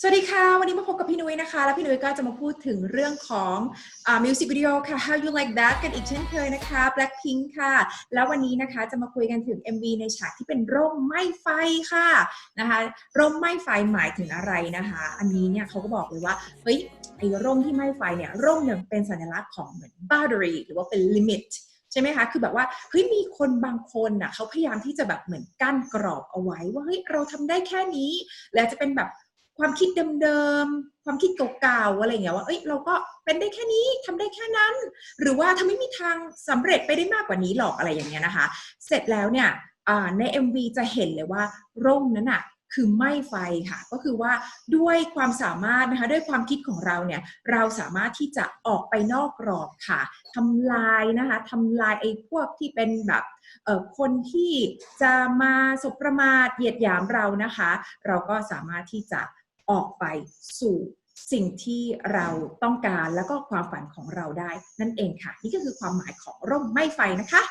สวัสดีค่ะ วันนี้มาพบกับพี่นุ้ยนะคะ แล้วพี่นุ้ยก็จะมาพูดถึงเรื่องของมิวสิกวิดีโอค่ะ How You Like That กันอีกเช่นเคยนะคะ Blackpink ค่ะ แล้ววันนี้นะคะจะมาคุยกันถึง MV ในฉากที่เป็นร่มไหม้ไฟค่ะนะคะร่มไหม้ไฟหมายถึงอะไรนะคะ อันนี้เนี่ยเขาก็บอกเลยว่าเฮ้ยไอ้ร่มที่ไหม้ไฟเนี่ยร่มเนี่ยเป็นสัญลักษณ์ของเหมือน boundary หรือว่าเป็น limit ใช่ไหมคะ คือแบบว่า เฮ้ย มีคนบางคนน่ะเขาพยายามที่จะแบบเหมือนกั้นกรอบเอาไว้ ว่า เฮ้ย เราทำได้แค่นี้ แล้วจะเป็นแบบ ความคิดเดิมๆ ความคิดเก่าๆ อะไรอย่างเงี้ยว่า เอ้ย เราก็เป็นได้แค่นี้ทำได้แค่นั้น หรือว่าทำไม่มีทางสำเร็จไปได้มากกว่านี้หรอกอะไรอย่างเงี้ยนะคะ เสร็จแล้วเนี่ยใน MV จะเห็นเลยว่าร่มนั้นอะคือไม้ไฟค่ะ ก็คือว่าด้วยความสามารถนะคะด้วยความคิดของเราเนี่ยเราสามารถที่จะออกไปนอกกรอบค่ะทำลายนะคะทำลายไอ้พวกที่เป็นแบบคนที่จะมาสบประมาทเหยียดหยามเรานะคะ เราก็สามารถที่จะ ออกไปสู่สิ่งที่เราต้องการแล้วก็ความฝันของเราได้นั่นเองค่ะ นี่ก็คือความหมายของร่มไม่ไฟนะคะ